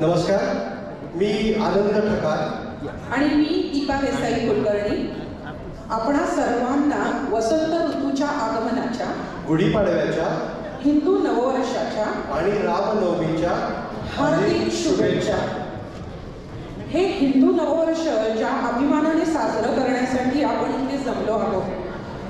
नमस्कार मी आनंद ठकार आणि मी दीपा देसाई कुलकर्णी. आपणा सर्वांना वसंत ऋतूच्या आगमनाच्या गुढीपाडव्याच्या हिंदू नववर्षाच्या आणि रामनवमीच्या हार्दिक शुभेच्छा. हे हिंदू नववर्ष ज्या अभिमानाने साजरं करण्यासाठी आपण इथे जमलो आहोत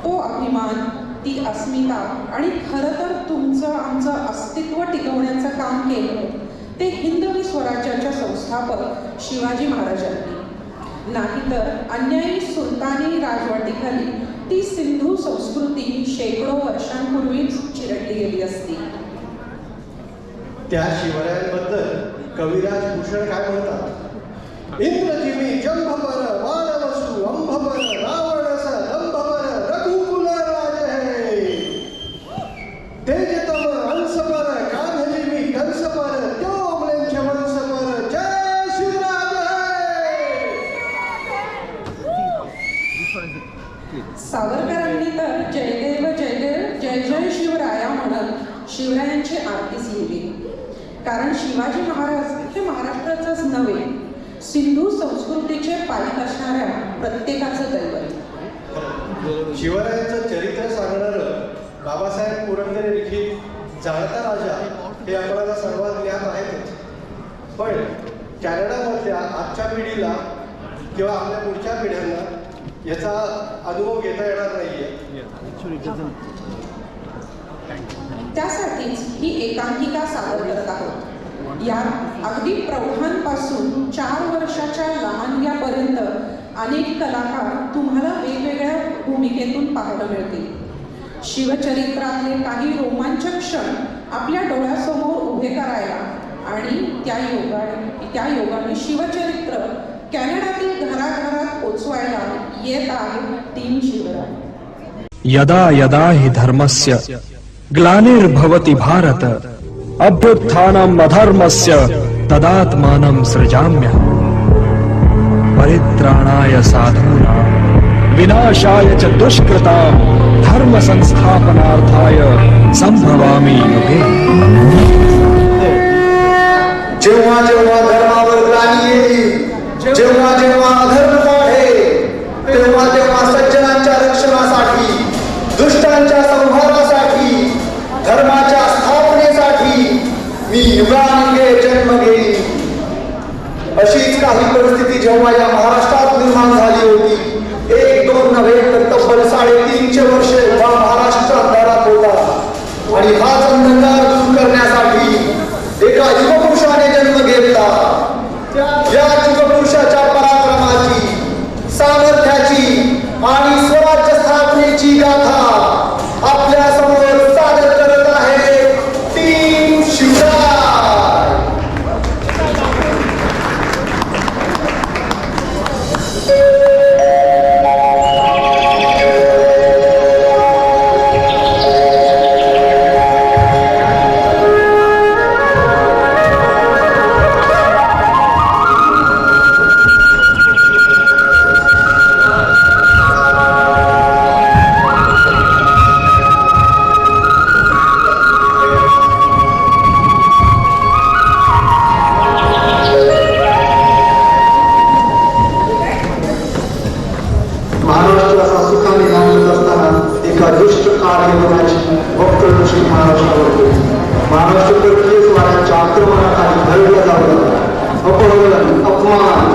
तो अभिमान ती अस्मिता आणि खरं तर तुमचं आमचं अस्तित्व टिकवण्याचं काम केलं. ते हिंदवी स्वराज्याच्या संस्थापक शिवाजी महाराजांनी नाहीतर अन्यायी सुलतानी राजवटीखाली ती सिंधू संस्कृती शेकडो वर्षांपूर्वीच चिरडली गेली असती. त्या शिवरायांबद्दल कविराज भूषण काय म्हणतात? इंद्रजिमी जंभपर मानवसु सिंधू संस्कृतीचे पालक असणाऱ्या प्रत्येकाचं दैवत. शिवरायांचं चरित्र सांगणारं बाबासाहेब पुरंदरे लिखित जाणता राजा हे आपल्याला सर्वात ज्ञात आहेतच. पण कॅनडामधल्या आजच्या पिढीला किंवा आपल्या पुढच्या पिढ्यांना याचा अनुभव घेता येणार नाहीये. त्यासाठीच ही एकांकिका सादर करत आहोत. या अगदी प्रौढांपासून चार वर्षाच्या लहानग्यापर्यंत अनेक कलाकार तुम्हाला वेगवेगळ्या भूमिकेतून पाहायला मिळतील. शिवचरित्रातले काही रोमांचक क्षण आपल्या डोळ्यासमोर उभे करायला आणि त्या योगा त्या योगाने शिवचरित्र कॅनडातील घराघरात पोचवायला येत आहे टीम शिवराय. यदा यदा हि धर्मस्य ग्लानिर्भवति भारत अभ्युत्थानम् अधर्मस्य तदात्मानं सृजाम्यहम् परित्राणाय साधूनां, विनाशाय च दुष्कृतां धर्म संस्थापनार्थाय संभवामि युगे जेव्हा जेव्हा धर्मावर ग्लानी येईल, जेव्हा जेव्हा अधर्म वाढेल तेव्हा तेव्हा सज्जनांच्या रक्षणासाठी, दुष्टांच्या संहारासाठी, धर्माच्या मी युगानुगे जन्म घेईल अशीच काही परिस्थिती जेव्हा या महाराष्ट्रात निर्माण झाली होती एक दोन नव्हे तर तब्बल साडेतीनशे वर्षे हा महाराष्ट्रात दारात होता. आणि हाच अंधकार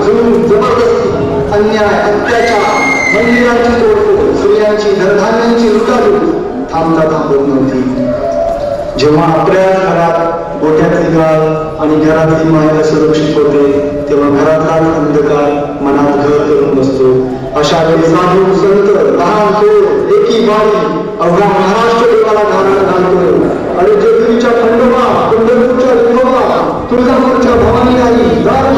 अपमान जबरदस्ती अन्याय अत्याचार मंदिरांची तोडफोड स्त्रियांची धनधान्यांची लुटालूट थांबता थांबत नव्हती. जेव्हा आपल्या घरात गोठ्यातली गाळ आणि घरातली माया सुरक्षित होते तेव्हा घरातला अंधकार मनात घर करून बसतो. अशा वेळी साधू संत लहान थोर एकी बाई अवघा महाराष्ट्र देवाला धारण घालतो आणि जेजुरीच्या खंडोबा पंढरपूरच्या विनोबा तुळजापूरच्या भवानी आई दार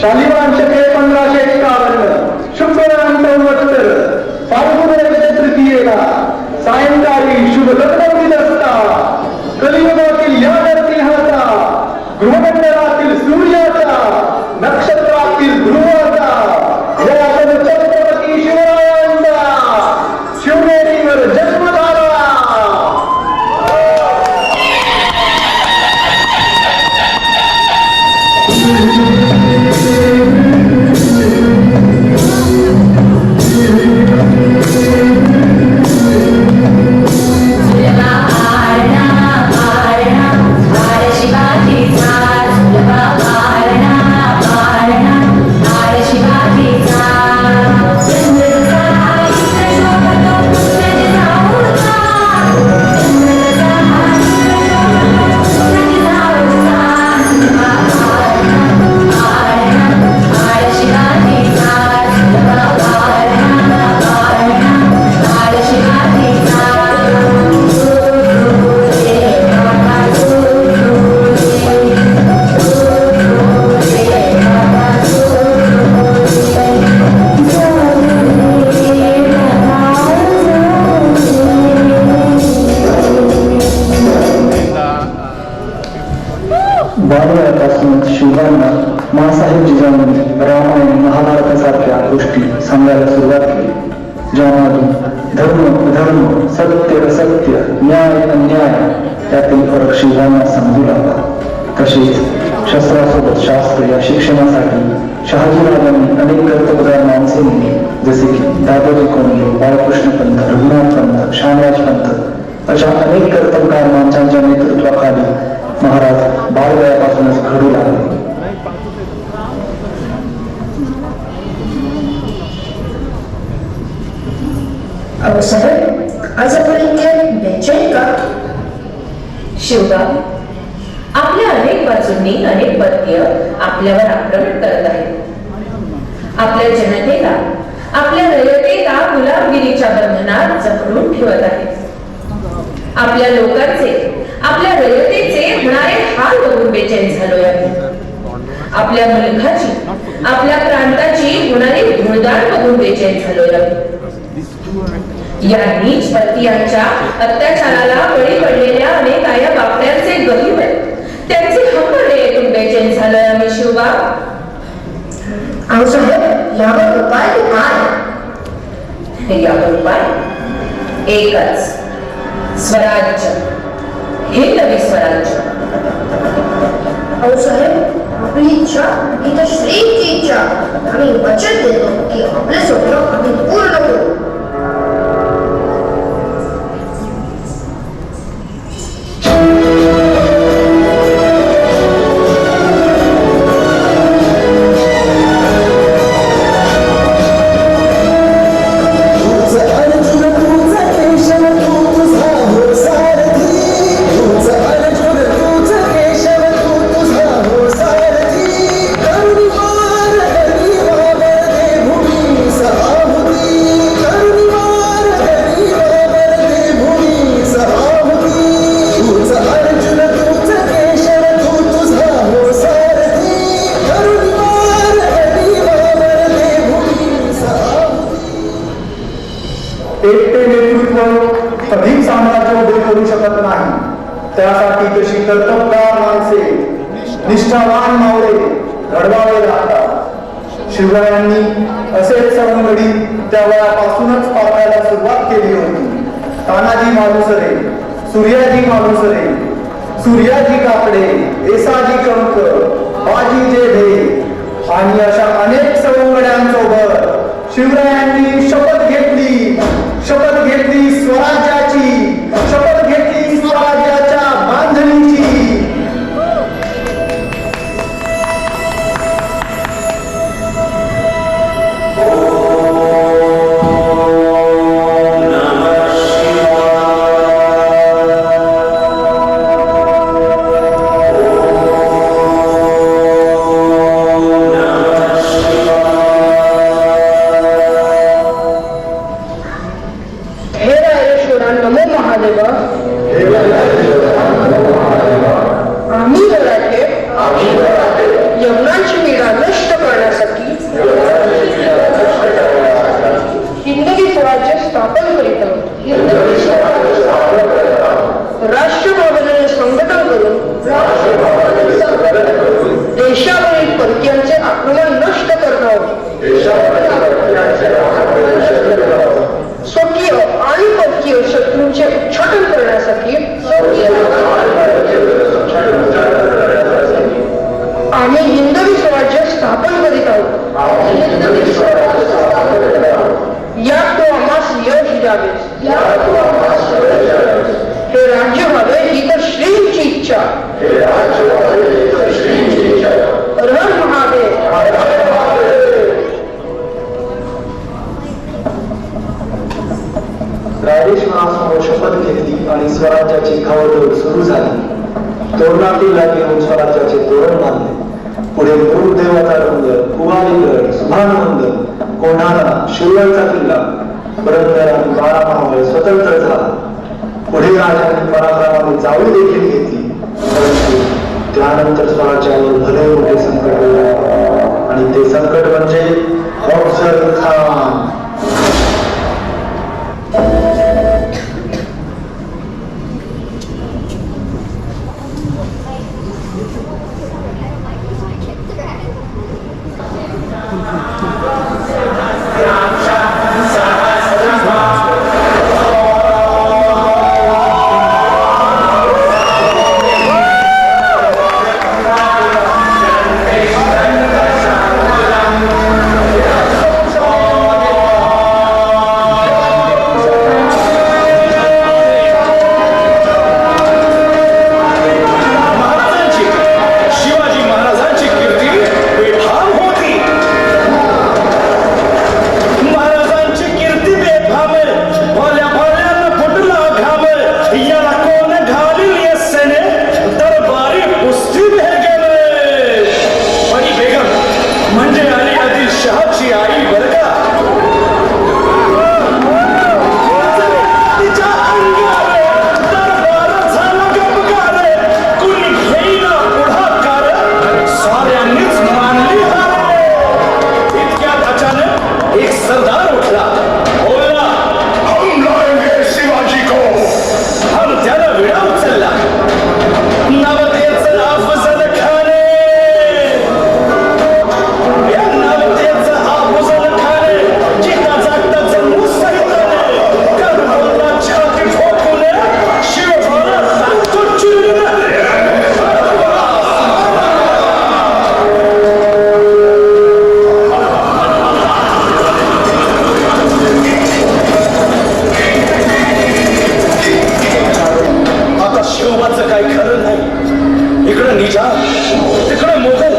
শনিবার থেকে रामायण महाभारतासारख्या गोष्टी सांगायला सुरुवात केली. ज्यामधून धर्म धर्म सत्य असत्य न्याय अन्याय त्यातील फरक शिवांना समजू लागला. तसेच शस्त्रासोबत शास्त्र या शिक्षणासाठी शहाजीराजांनी अनेक कर्तबदार माणसेंनी जसे की दादोजी कोंडे बाळकृष्ण पंत रघुनाथ पंत श्यामराज पंत अशा अनेक कर्तबगार माणसांच्या नेतृत्वाखाली महाराज बालवयापासूनच घडू लागले. अहो साहेब आज आपण इथे बेचैन का? शिवगाव आपल्या अनेक बाजूंनी अनेक पत्य आपल्यावर आक्रमण करत आहेत. आपल्या जनतेला आपल्या रयतेला गुलामगिरीच्या बंधनात जखडून ठेवत आहेत. आपल्या लोकांचे आपल्या रयतेचे होणारे हाल बघून बेचैन झालोय आम्ही. आपल्या मुलखाची आपल्या प्रांताची होणारी धुळदाण बघून बेचैन झालोय आम्ही. या नीच परकीयांच्या अत्याचाराला बळी पडलेल्या अनेक आया बापड्यांचे गहिवर त्यांचे हक्कडे ऐकून बेचैन झालोय आम्ही शिवबा अहो साहेब यावर उपाय काय? यावर उपाय? एकच. स्वराज्य. हे नवे स्वराज्य. अहो साहेब आपली इच्छा ही तर श्रीची इच्छा. आम्ही वचन देतो की आपले स्वप्न आम्ही पूर्ण शिवरायांनी असेच सवंगडी त्या वयापासूनच पाळायला सुरुवात केली होती. तानाजी मालुसरे सूर्याजी मालुसरे सूर्याजी काकडे एसाजी कंक बाजी जेढे आणि अशा अनेक सवंगड्यांसोबत शिवरायांनी शपथ घेतली. शपथ घेतली स्वराज्या हे राजेश्वरा नमो महादेव। आम्ही जराटे यमुनाची मीरा नष्ट करण्यासाठी हिंदवी स्वराज्य स्थापन करीत आहोत. राष्ट्र भावनेने संघटन करून देशावरील परकीयांचे आक्रमण नष्ट करत शत्रूंचे उच्चाटन करण्यासाठी आम्ही हिंदवी स्वराज्य स्थापन करीत आहोत. या तो आम्हास यश द्यावे हे राज्य व्हावे ही तर श्रीची इच्छा. स्वराज्याची सुरू झाली. तोरणातील घेऊन स्वराज्याचे तोरण बांधले. पुढे मूळ देवाचा डोंगर कुवारीगड सुभानमंद कोणाला शिवराचा किल्ला पुरंदर आणि बाळामावळ स्वतंत्र झाला. पुढे राजाने पराक्रमाने जावळी देखील घेतली. परंतु त्यानंतर स्वराज्यावर भले मोठे संकट आले. आणि ते संकट म्हणजे अफजल खान. इकडं निजाम तिकडं मोगल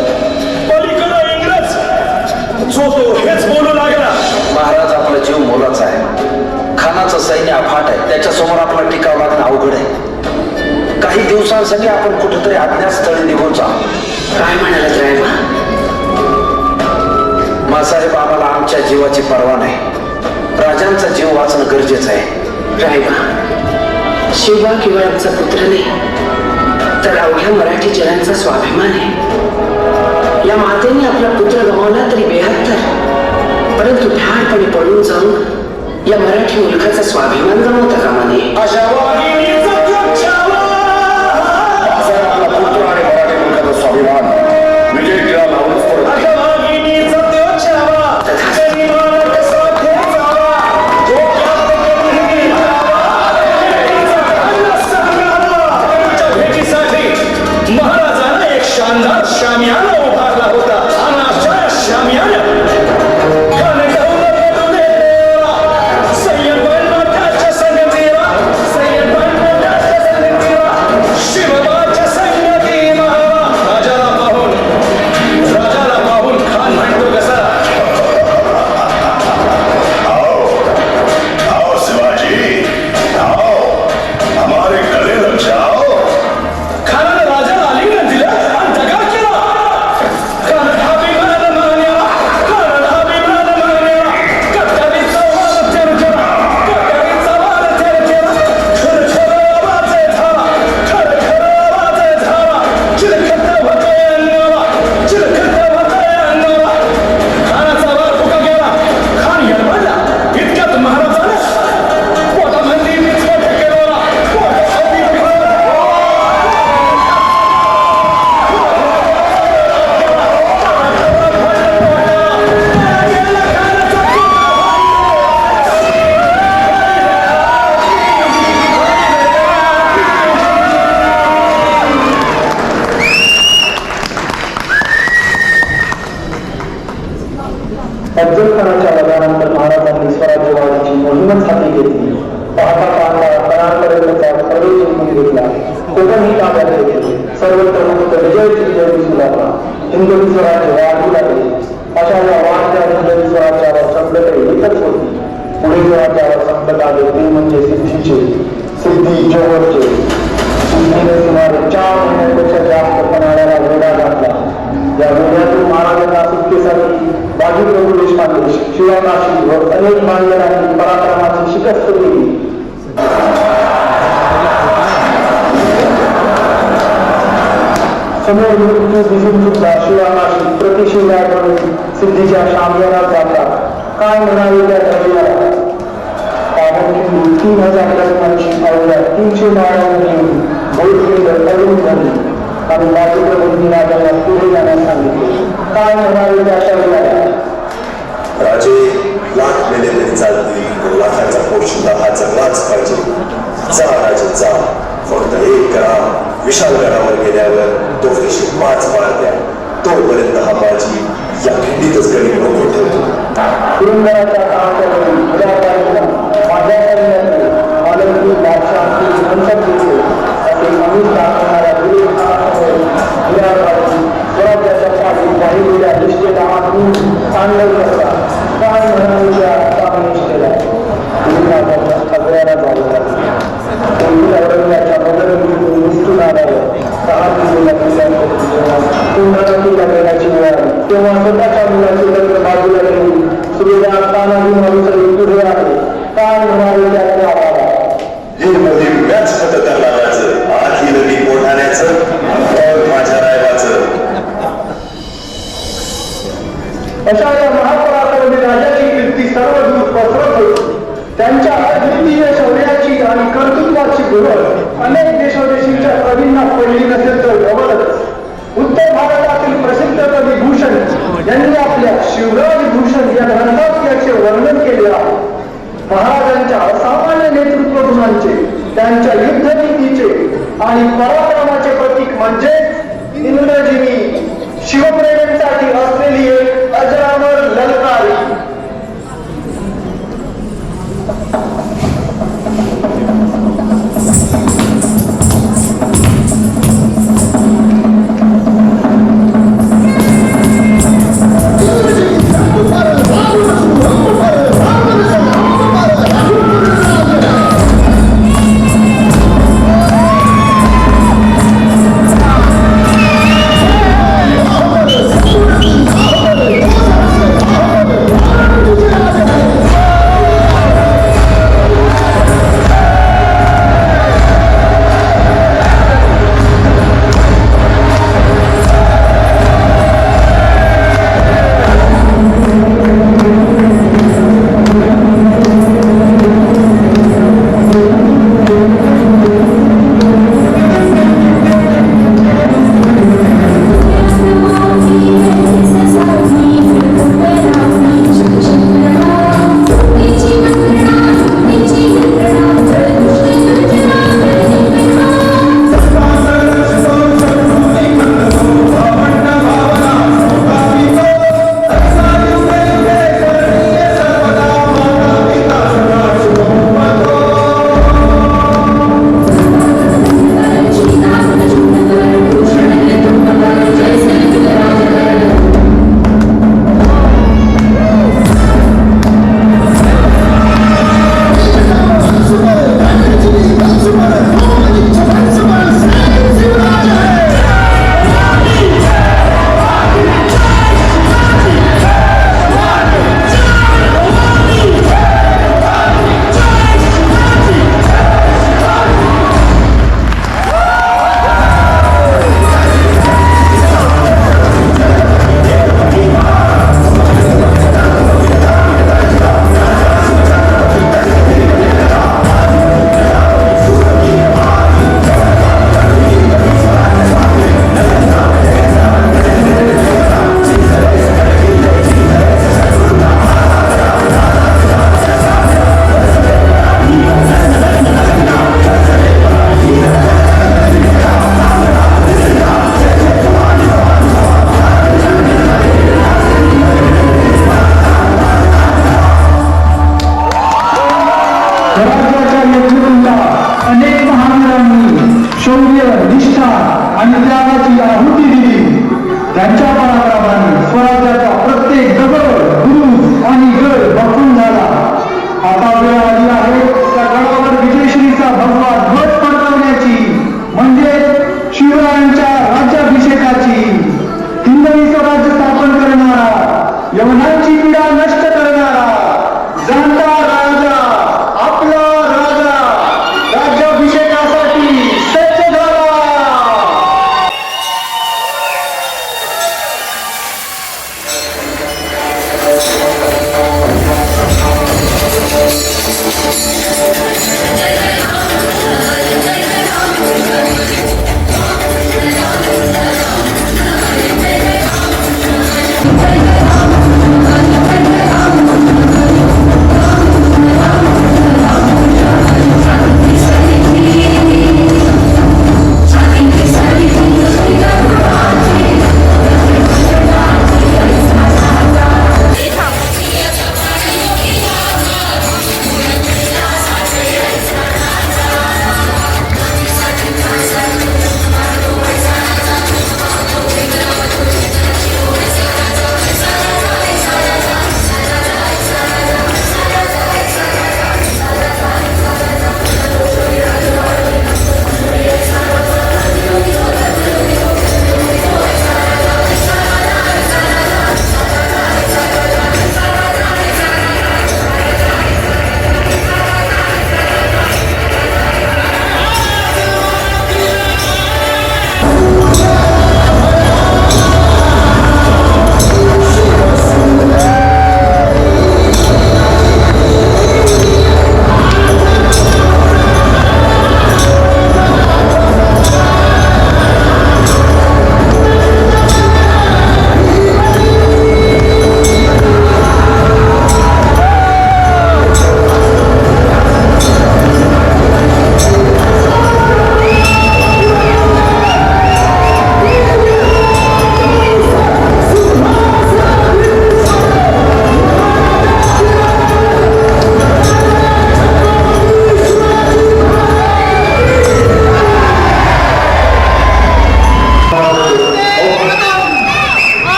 पलीकडं इंग्रज. जो तो हेच बोलू लागला. महाराज आपला जीव मोलाचा आहे खानाचं सैन्य अफाट आहे. त्याच्यासमोर आपला टिकाव लागणं अवघड आहे. काही दिवसांसाठी आपण कुठेतरी अज्ञातस्थळी निघून जा काय म्हणालात रायबा? मासाहेब आम्हाला आमच्या जीवाची पर्वा नाही. राजांचा जीव वाचणं गरजेचं आहे. रायबा शिवबा केवळ आमचा पुत्र नाही. तर अवघ्या मराठी जनांचा स्वाभिमान आहे. या मातेने आपला पुत्र गमावला तरी बेहत्तर. परंतु ठाणपणे पडून जाऊन या मराठी मुलखाचा स्वाभिमान गमावता कामा नये. घेतले सर्वत्र मुक्त विजयची विजय दिसू लागला हिंदवी स्वराज्य वाढू लागले अशा या वाढत्या हिंदवी स्वराज्यावर संकट एकच होती पुढे स्वराज्यावर संपत आले ते म्हणजे सिद्धीचे सिद्धी जोवरचे सिद्धीने सुमारे चार महिन्यांपेक्षा जास्त पणाला वेढा घातला या वेढ्यातून महाराजांना सुटकेसाठी बाजी प्रभू देशपांडे शिवाकाशी व अनेक मान्यवरांनी पराक्रमाची शिकस्त केली. समोर मृत्यू दिसून सुद्धा शिवाकाशी प्रतिशिल्या करून सिद्धीच्या शामयानात जातात काय म्हणावे त्या धैर्याला तीन हजार लग्नाची अवघ्या तीनशे माळ्यांनी घेऊन तरुण झाली. आणि बाजूप्रभूंनी त्याला पुढे जाण्यास सांगितले. काय म्हणावे त्या शौर्याला राजे लाख मेले तरी चालतील. लाखाचा पोषण हा जगलाच पाहिजे. जा राजे जा. फक्त एक करा विशालगडावर गेल्यावर तो फेशी पाच मारल्या तोपर्यंत हा बाजी या खिंडीतच गडी नको ठेवतो तुरुंगाच्या काळाच्या वेळी खुल्या बाजूला माझ्या सैन्यातले मालकी बादशाह मनसब देते असे अमित दाखवणाऱ्या गुरु स्वराज्याच्या पाठी वाहिलेल्या चांगलं करतात काय किल्ल्यांच्या कुंडलातील लग्नाची वेळ आली तेव्हा स्वतःच्या मुलाचे लग्न बाजूला ठेवून सुभेदार तानाजी माणूसरी